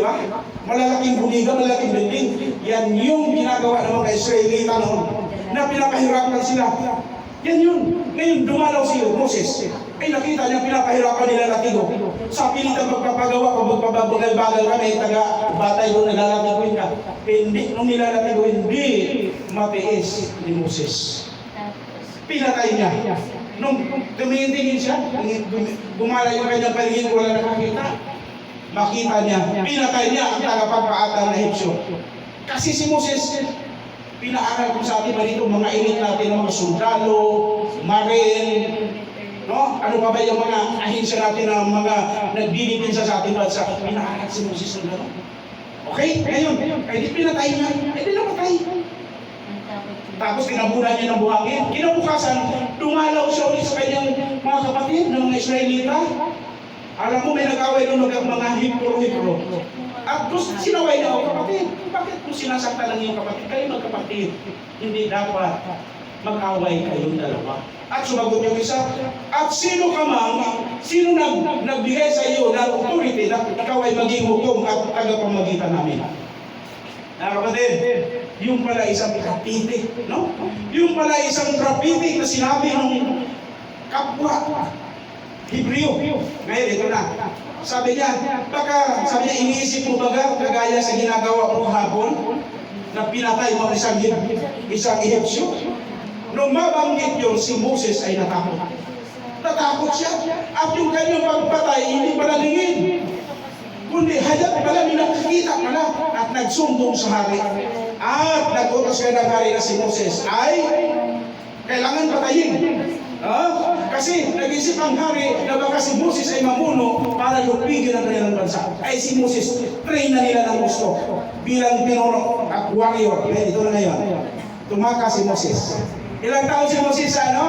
di ba? Malalaking buliga, malalaking building. Yan yung ginagawa ng mga Israelita noon na pinapahirapan sila. Yan yun. Ngayon, dumalaw si Moses. Ay nakita niya pinapahirapan nila latigo. Sa pilit ang pagpapagawa, kung magpapabagal-bagal kami, taga batay doon naglalatigoin ka. Hindi, nung nilalatigoin, hindi matiis ni Moses. Pinatay niya. Nung tumingin-tingin siya, gumala yung kanyang paligid, wala nakakita. Makita niya, pinatay niya ang tagapagpaatan na Hipsyo. Kasi si Moses, pinaaral ko sa atin ba dito, mga init natin, mga sundalo, marine, no? Ano pa ba yung mga ahinsya natin na mga nagdidipinsa sa ating bansa? Pinaaral si Moses ng gano'n. Okay? Ngayon, ay di pinatay niya, ay di namatay. Tapos tinabunan niya ng buhangin. Kinabukasan, dumalaw siya ulit sa kanyang mga kapatid ng mga Israelita. Alam mo, may nag-away ng mga, mga hipro-hipro. At gusto sinaway niya, oh kapatid, bakit mo sinasakta lang yung kapatid? Kayo magkapatid. Hindi dapat mag-away kayong dalawa. At sumagot yung isa, at sino ka mang, sino nag, nagbigay sa iyo ng authority na ikaw ay maging hukom at tagapamagitan namin? Na kapatid, yung pala isang kapiti, no? Yung pala isang graffiti na sinabi ng kapwa Hebreo. Ngayon, ito na. Sabi niya, baka, sabi niya, iniisip mo baga, kagaya sa ginagawa mo hapon, na pinatay mo ang isang, isang Ehipsyo? Nung mabanggit yun, si Moses ay natakot. Natakot siya. At yung kanyang pagpatay, hindi pala lingin. Kundi hayat pala, may nakikita pala. At nagsumbong sa hari. At nag-utos kaya ng hari na si Moses ay kailangan patayin. Ah, kasi nag-isip ang hari na baka si Moses ay mamuno para lupigin ang kanilang bansa. Ay si Moses, train na nila ng gusto bilang pinuno at warrior. Eh, ito na ngayon. Tumaka si Moses. Ilang taon si Moses sa ano?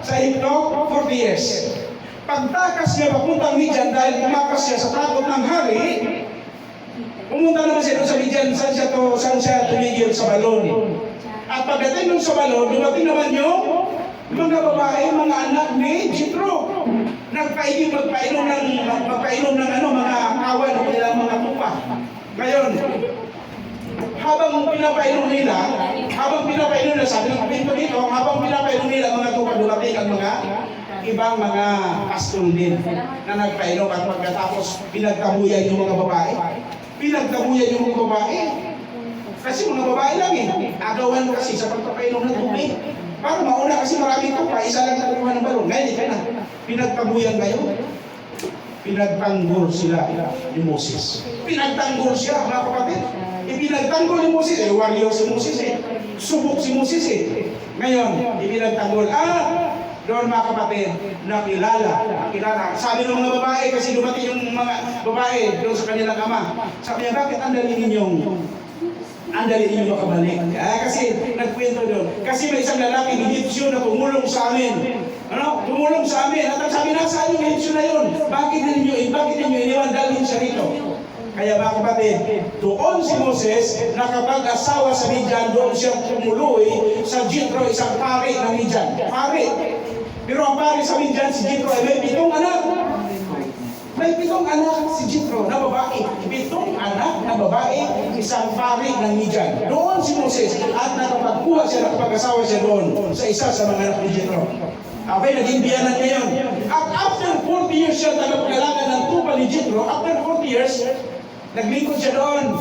Sa Egypto? 40 years. Pagtakas niya papuntang Midian dahil tumakas siya sa takot ng hari, pumunta naman siya sa Midian, saan siya, to, saan siya tumigil sa balon. At pagdating doon sa balon, dumating naman yung mga babae, mga anak ni Jethro. Nagpainom, magpainom ng, magpainom ng ano, mga kawan o kanilang mga tupa. Ngayon, habang pinapainom nila, habang pinapainom nila, sabi ng kapito dito, habang pinapainom nila mga tupa, dumating ang mga ibang mga pastol din na nagpainom at pagkatapos pinagtabuyan yung mga babae. Pinagtabuyan yung mga babae. Kasi mga babae lang eh. Agawan kasi sa pagpapainom ng tubig. Para mauna kasi maraming tupa, isa lang nakuha ng balon. Ngayon, ikaw na. Pinagtabuyan kayo. Pinagtanggol sila ni Moses. Pinagtanggol siya, mga kapatid. Ipinagtanggol ni Moses. Eh, warrior si Moses eh. Subok si Moses eh. Ngayon, ipinagtanggol. Ah, doon mga kapatid, nakilala, nakilala. Sabi ng mga babae, kasi dumating yung mga babae doon sa kanilang ama. Sabi niya, bakit ang dali ninyong ang dali ninyo makabalik. Ah, kasi nagkwento doon. Kasi may isang lalaking Egyptian na tumulong sa amin. Ano? Tumulong sa amin. At ang sabi, nasaan yung Egyptian na yun? Bakit ninyo, eh, bakit ninyo iniwan dalhin siya rito? Kaya mga kapatid, doon si Moses, nakapag-asawa sa Midian, doon siya tumuloy sa Jethro, isang pari ng Midian. Pari. Pero ang pari sa Midian, si Jethro ay may pitong anak. May pitong anak si Jethro na babae. Pitong anak na babae, isang pari ng Midian. Doon si Moses at nakapagkuha siya, nakapag-asawa siya doon sa isa sa mga anak ni Jethro. Okay, naging biyanan niya yun. At after 40 years siya tagapagalaga ng tupa ni Jethro, after 40 years, naglingkod siya doon.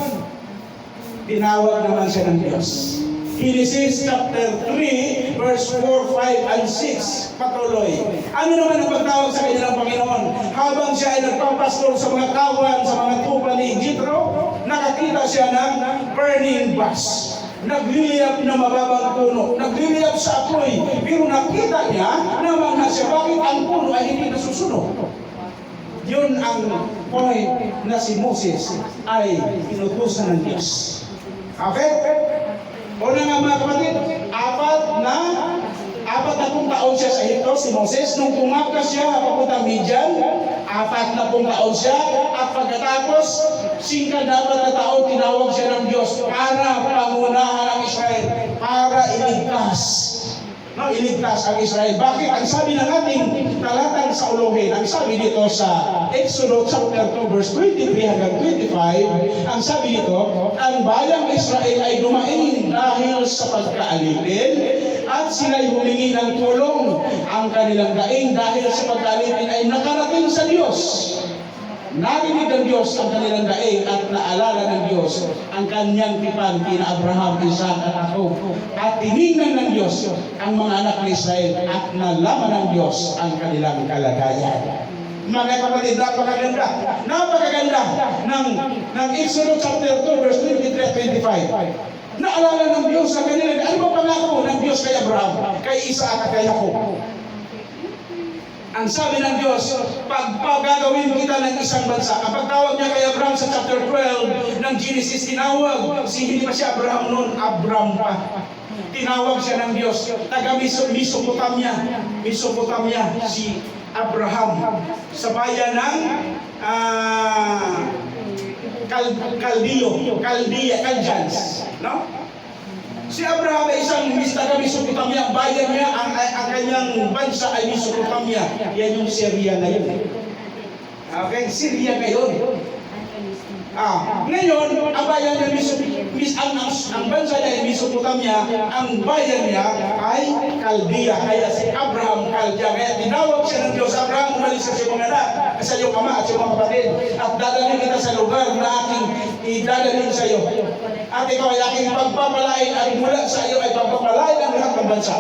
Tinawag naman siya ng Diyos. Genesis chapter 3, verse 4, 5, and 6. Patuloy. Ano naman ang pagtawag sa kanya ng Panginoon? Habang siya ay nagpapastol sa mga kawan, sa mga tupa ni Jethro, nakakita siya ng burning bush. Nagliliyap na mababang puno. Nagliliyap sa apoy. Pero nakita niya naman na siya, bakit ang puno ay hindi nasusunog? Yun ang point na si Moses ay inutusan ng Diyos. Okay? Una nga mga kapatid, apat na apat na pong taon siya sa Egypto, si Moses. Nung tumakas siya papunta Midian, apat na pong taon siya. At pagkatapos, singka dapat na taon, tinawag siya ng Diyos para pangunahan ng Israel, para iligtas. No, iligtas ang Israel. Bakit? Ang sabi ng ating talatang sa uluhin, ang sabi dito sa Exodus chapter 2 verse 23 hanggang 25, ang sabi dito, ang bayang Israel ay dumaing dahil sa pagkaalipin at sila'y humingi ng tulong. Ang kanilang daing dahil sa pagkaalipin ay nakarating sa Diyos. Narinig ng Diyos ang kanilang daing at naalala ng Diyos ang kanyang tipan kina Abraham, Isaac at Jacob. At tinignan ng Diyos ang mga anak ng Israel at nalaman ng Diyos ang kanilang kalagayan. Mga kapatid, napakaganda. Napakaganda ng, ng Exodus chapter 2 verse 23 at 25. Naalala ng Diyos ang kanilang, ano ba pangako ng Diyos kay Abraham, kay Isaac at kay Jacob? Ang sabi ng Diyos, pag kita ng isang bansa, ang pagtawag niya kay Abraham sa chapter 12 ng Genesis, tinawag, si hindi pa si Abraham noon, Abram pa. Tinawag siya ng Diyos, taga Meso- Mesopotamia, Mesopotamia, si Abraham, sa bayan ng ah, Kal Kaldiyo, Kaldiya, Kaljans, no? Si Abraham ay isang taga Mesopotamia, ang bayan niya, ang, ang kanyang bansa ay Mesopotamia. Yan yung Syria ngayon. Okay, Syria ngayon. Ah, ngayon, ang bayan niya, Mis, ang, ang, ang bansa niya ay Mesopotamia, ang bayan niya ay Caldea. Kaya si Abraham Caldea. Kaya tinawag siya ng Diyos, Abraham, umalis ka sa iyong anak, sa iyong ama at sa iyong kapatid, at dadalhin kita sa lugar na aking idadalhin sa iyo. At ikaw ay aking pagpapalain at mula sa iyo ay pagpapalain ang lahat ng bansa.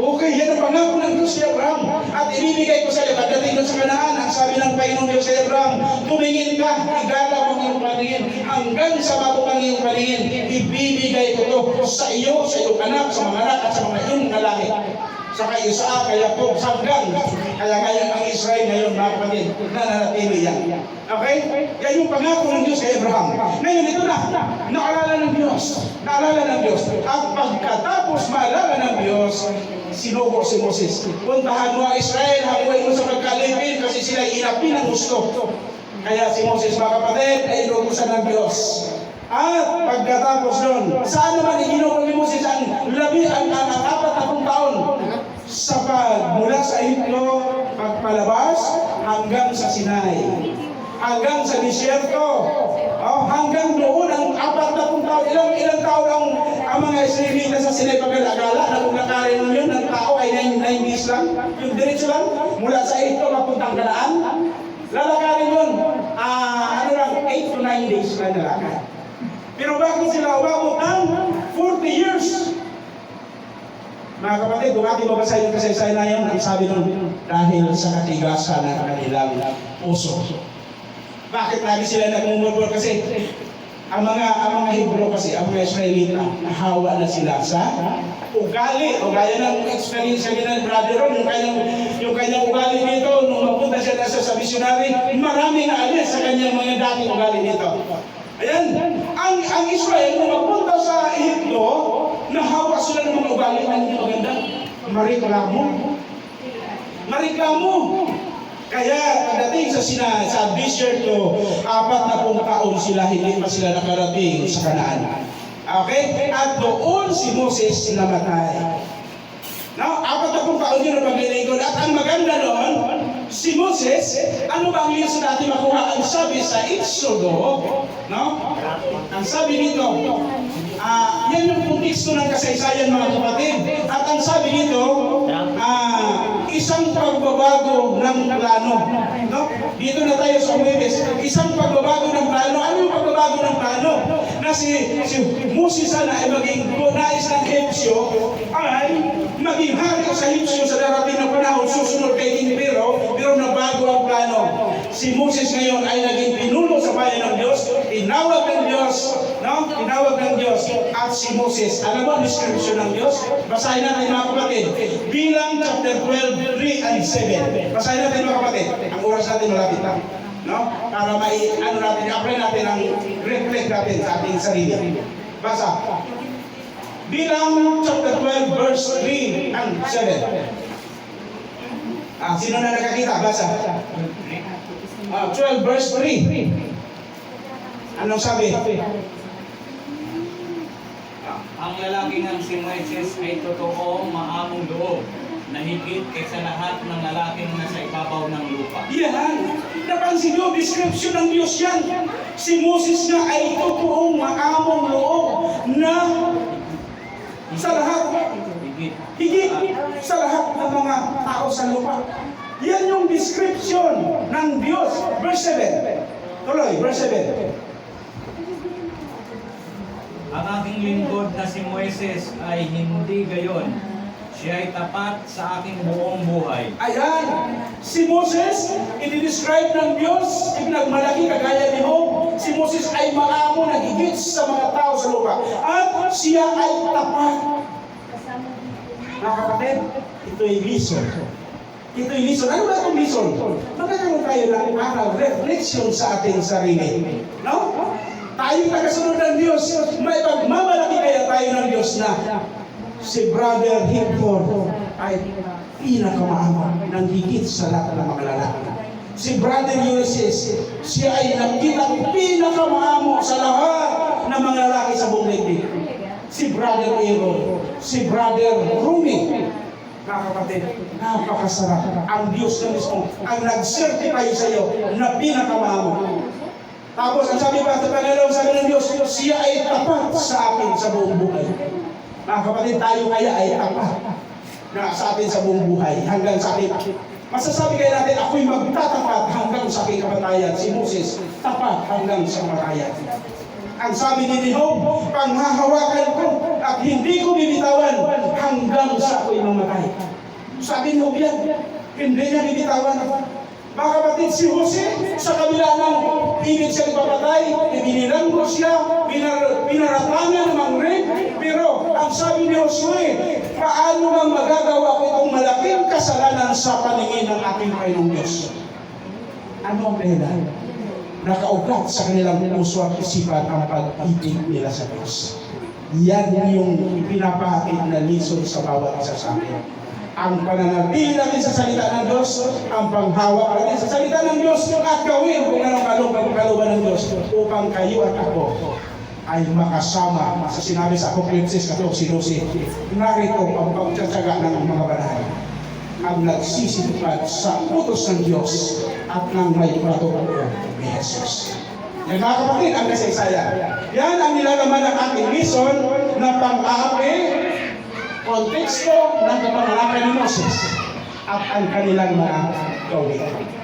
Okay, yan ang pangako ng Diyos si Abraham. At ibibigay ko sa iyo, pagdating doon sa kanaan, ang sabi ng Panginoong Diyos si Abraham, tumingin ka, igala mo ang iyong paningin, hanggang sa mabuk ang iyong paningin, ibibigay ko to sa iyo, sa iyong anak, sa mga anak, at sa mga iyong lalaki. Sa kay Isaac, kay Jacob, hanggang. Kaya ngayon ang Israel ngayon, mga kapatid, nananatili yan. Okay? Yan yung pangako ng Diyos kay Abraham. Ngayon, ito na. Naalala ng Diyos. Naalala ng Diyos. At pagkatapos maalala ng Diyos, sinubo si Moses. Puntahan mo ang Israel, hamuin mo sa pagkalipin kasi sila inapi ng gusto. Kaya si Moses, mga kapatid, ay inutusan ng Diyos. At pagkatapos nun, saan naman iginuko ni Moses ang labi ang, ang, ang apat na taon sa pagmula sa Egypto, pagpalabas hanggang sa Sinai. Hanggang sa disyerto. Oh, hanggang doon ang apat na pung taon. Ilang, ilang taon ang, ang mga Israelita sa Sinai pagkalagala na kung nakarin mo ang tao ay 9 days lang. Yung diretso lang, mula sa Egypto papuntang Kanaan. Lalakarin yun, ah, ano lang, 8 to 9 days lang nalakad. Pero bakit sila umabot ng 40 years? Mga kapatid, kung ating mabasahin yung kasaysayan na yan, ang sabi nun, dahil sa katigasan ng kanilang puso. Bakit lagi sila nagmumulbol? Kasi ang mga ang mga Hebrew kasi, ang mga Israelita, nahawa na sila sa ugali. O gaya ng experience niya ng brother Ron, yung kanyang, yung kanyang ugali dito, nung mapunta siya nasa sa missionary, marami na alis sa kanyang mga dating ugali dito. Ayan, ang, ang Israel, nung mapunta sa Egypto, nahawa sila ng mga ugali na hindi maganda. Mariklamo. Mariklamo. Kaya pagdating sa sina, sa disyerto, apat na pong taon sila, hindi pa sila nakarating sa kanaan. Okay? At doon si Moses namatay. No, apat na pong taon yun ang paglilingkod. At ang maganda noon, si Moses, ano ba ang lesson natin makuha? Ang sabi sa Exodo, no? Ang sabi dito, ah, yan yung konteksto ng kasaysayan mga kapatid. At ang sabi dito, ah, isang pagbabago ng plano. No? Dito na tayo sa Huwebes. Isang pagbabago ng plano. Ano yung pagbabago ng plano? Na si, si Moses sana ay maging nais ng Hepsyo ay maging hari sa Hepsyo sa darating na panahon susunod kay King Pero pero nabago ang plano. Si Moses ngayon ay naging pinuno sa bayan ng Diyos, tinawag ng Diyos, no? Tinawag ng Diyos at si Moses. Alam mo ang description ng Diyos? Basahin natin mga kapatid. Bilang chapter 12, 3 and 7. Basahin natin mga kapatid. Ang oras natin malapit na. No? Para mai, ano natin, apply natin ang reflect natin sa ating sarili. Basa. Bilang chapter 12, verse 3 and 7. Ah, sino na nakakita? Basa. Ah, 12 verse 3. Anong sabi? Ang lalaking ang si Moises ay totoong maamong loob na higit kaysa lahat ng lalaking nasa ibabaw ng lupa. Yan. Napansin nyo, description ng Diyos yan. Si Moses nga ay totoong maamong loob na sa lahat, Higit. higit sa lahat ng mga tao sa lupa. Yan yung description ng Diyos. Verse 7. Tuloy, verse 7. Aking lingkod na si Moises ay hindi gayon. Siya ay tapat sa aking buong buhay. Ayan, si Moses, i-describe ng Diyos, ipinagmalaki kagaya ni Job, si Moses ay maamo na sa mga tao sa lupa. At siya ay tapat. Mga kapatid, ito'y lison. Ito'y lison. Ano ba itong lison? Magkakaroon tayo ng aral, reflection sa ating sarili. No? Tayo tagasunod ng Diyos. May pagmamalaki kaya tayo ng Diyos na si Brother Hector ay pinakamaama ng higit sa lahat ng mga lalaki. Si Brother Ulysses, siya ay nakitang pinakamaamo sa lahat ng mga lalaki sa buong daigdig. Si Brother Aaron, si Brother Rumi, mga kapatid, napakasarap. Ang Diyos na mismo ang nag-certify sa iyo na pinakamamo. Tapos ang sabi pa sa Panginoon, sabi ng Diyos, siya ay tapat sa akin sa buong buhay. Mga kapatid, tayo kaya ay tapat na sa atin sa buong buhay hanggang sa akin. Masasabi kaya natin, ako'y magtatapat hanggang sa aking kamatayan. Si Moses, tapat hanggang sa kamatayan. Ang sabi ni Job, panghahawakan ko at hindi ko bibitawan hanggang sa ako'y mamatay. Sabi ni Job yan, hindi niya bibitawan. Mga kapatid, si Jose, sa kabila ng ibig siyang papatay, ibinilang ko siya, pinar, pinaratangan ng rin, pero ang sabi ni Josue, paano bang magagawa ko itong malaking kasalanan sa paningin ng ating Panginoong Diyos? Ano ang dahilan? Nakaugat sa kanilang puso at isipan ang pag-ibig nila sa Diyos. Yan yung pinapakit na lison sa bawat isa sa atin ang pananatili natin sa salita ng Diyos, ang panghawak natin sa salita ng Diyos, at gawin kung anong kalooban kalooban ng Diyos upang kayo at ako ay makasama sa sinabi sa Apocalypse 14.12. Narito ang pagtsatsaga ng mga banal ang nagsisitupad sa utos ng Diyos at ng may patutuo ni Jesus. Yan mga kapatid, ang kasaysayan. Yan ang nilalaman ng ating mission na pang-aapi konteksto ng kapanganakan ni Moses at ang kanilang mga gawin.